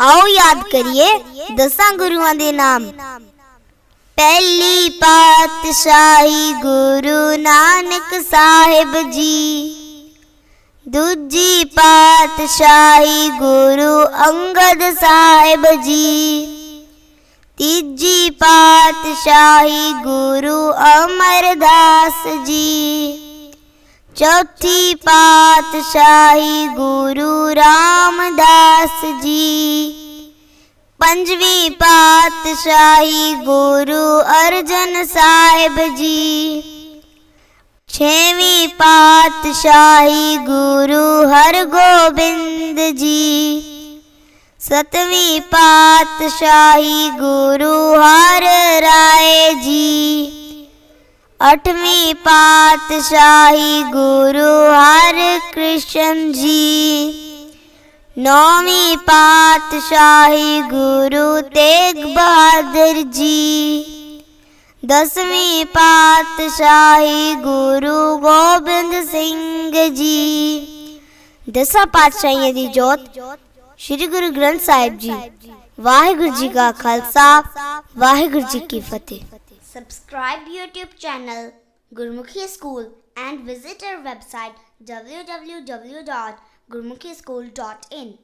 ਆਓ ਯਾਦ ਕਰੀਏ ਦਸਾਂ ਗੁਰੂਆਂ ਦੇ ਨਾਮ। ਪਹਿਲੀ ਪਾਤਸ਼ਾਹੀ ਗੁਰੂ ਨਾਨਕ ਸਾਹਿਬ ਜੀ। ਦੂਜੀ ਪਾਤਸ਼ਾਹੀ ਗੁਰੂ ਅੰਗਦ ਸਾਹਿਬ ਜੀ। ਤੀਜੀ ਪਾਤਸ਼ਾਹੀ ਗੁਰੂ ਅਮਰਦਾਸ ਜੀ। ਚੌਥੀ ਪਾਤਸ਼ਾਹੀ ਗੁਰੂ ਰਾਮਦਾਸ ਜੀ ਪੰਜਵੀਂ ਪਾਤਸ਼ਾਹੀ ਗੁਰੂ ਅਰਜਨ ਸਾਹਿਬ ਜੀ ਛੇਵੀਂ ਪਾਤਸ਼ਾਹੀ ਗੁਰੂ ਹਰਗੋਬਿੰਦ ਜੀ ਸਤਵੀਂ ਪਾਤਸ਼ਾਹੀ ਗੁਰੂ ਹਰ ਰਾਏ ਜੀ ਅਠਵੀਂ ਪਾਤਸ਼ਾਹੀ ਗੁਰੂ ਹਰ ਕ੍ਰਿਸ਼ਨ ਜੀ ਨੌਵੀਂ ਪਾਤਸ਼ਾਹੀ ਗੁਰੂ ਤੇਗ ਬਹਾਦਰ ਜੀ ਦਸਵੀਂ ਪਾਤਸ਼ਾਹੀ ਗੁਰੂ ਗੋਬਿੰਦ ਸਿੰਘ ਜੀ ਦਸਾਂ ਪਾਤਸ਼ਾਹੀਆਂ ਦੀ ਜੋਤ ਸ੍ਰੀ ਗੁਰੂ ਗ੍ਰੰਥ ਸਾਹਿਬ ਜੀ ਵਾਹਿਗੁਰੂ ਜੀ ਕਾ ਖਾਲਸਾ ਵਾਹਿਗੁਰੂ ਜੀ ਕੀ ਫਤਿਹ Subscribe YouTube channel Gurmukhi School and visit our website www.gurmukhischool.in